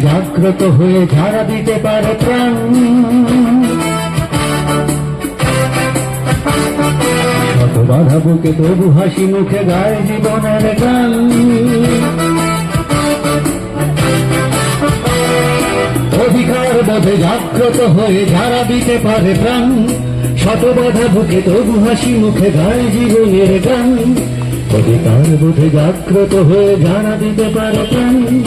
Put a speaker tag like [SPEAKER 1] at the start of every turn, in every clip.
[SPEAKER 1] জাগ্রত হয়ে ঝাড়া দিতে পারে প্রাণ। শত বাধা বুকে তবু হাসি মুখে গায়ে জীবনের গান। অধিকার বোধে জাগ্রত হয়ে ঝাড়া দিতে পারে প্রাণ। শত বাধা বুকে তবু হাসি মুখে গায়ে জীবনের গান। অধিকার বোধে জাগ্রত হয়ে ঝাড়া দিতে পারে প্রাণ।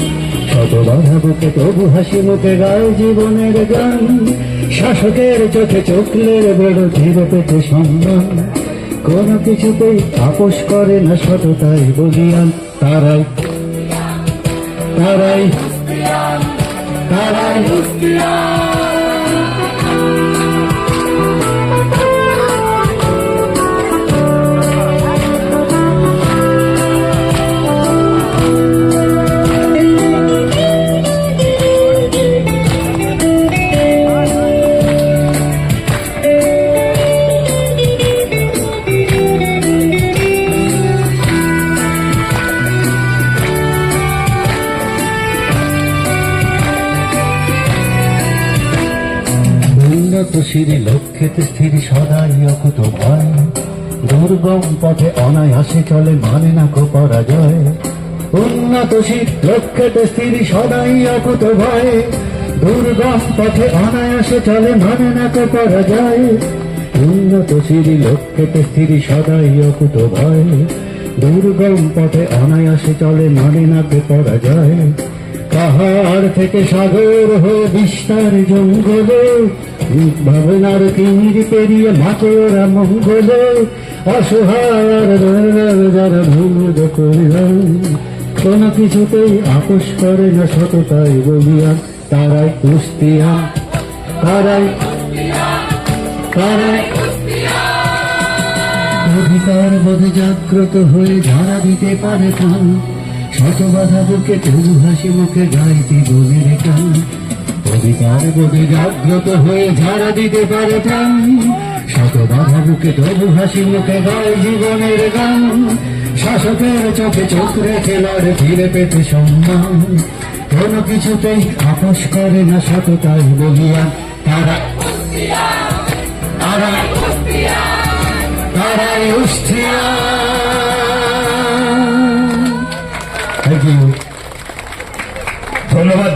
[SPEAKER 1] শত বাধা বুকে তবু হাসি মুখে গায়ে জীবনের গান। শাসকের চোখে চোখলের বেড়ো ধীরে পেতে সম্মান। কোন কিছুতেই আপোষ করে না সততাই বলিয়ান। তারাই তারাই তারাই। উন্নত সিঁড়ি লক্ষ্যেতে স্থির, সদাই অকুত ভয়। দুর্গম পথে অনায়াসে চলে মানে না কো পরাজয়। উন্নত শীত লক্ষ্যেতে স্থির, সদাই অকুত ভয়। দুর্গম পথে অনায়াসে চলে মানে না কো পরাজয়। উন্নত সিঁড়ি লক্ষ্যেতে স্থির, সদাই অকুত ভয়। দুর্গম পথে অনায়াসে চলে মানে না কো পরাজয়। পাহাড় থেকে সাগর হয়ে বিস্তার জঙ্গলে ভাবনার তীর পেরিয়ে মাকে ওরা মঙ্গলে অসহায় যারা ভুল করিলাম কোন কিছুতেই আপোষ করে না সততাই বলিয়া তারাই কুস্তিয়া, তারাই তারাই অধিকার বোধে জাগ্রত হয়ে ঝাড়া দিতে পারে কান শত বাধা বুকে তবু হাসি মুখে গায়ে জীবনের গান অধিকার বোধে জাগ্রত হয়ে ঝাড়া দিতে পারে প্রাণ। শত বাধা বুকে তবু হাসি মুখে গায়ে জীবনের গান। শাসকের চোখে চোখ রেখে লড়ে ফিরে পেতে সম্মান। কোন কিছুতেই আপোষ করে না সততাই বলিয়া তারা। তারা। তারাই উষ্ঠিয়া থ্যাংক ইউ
[SPEAKER 2] ধন্যবাদ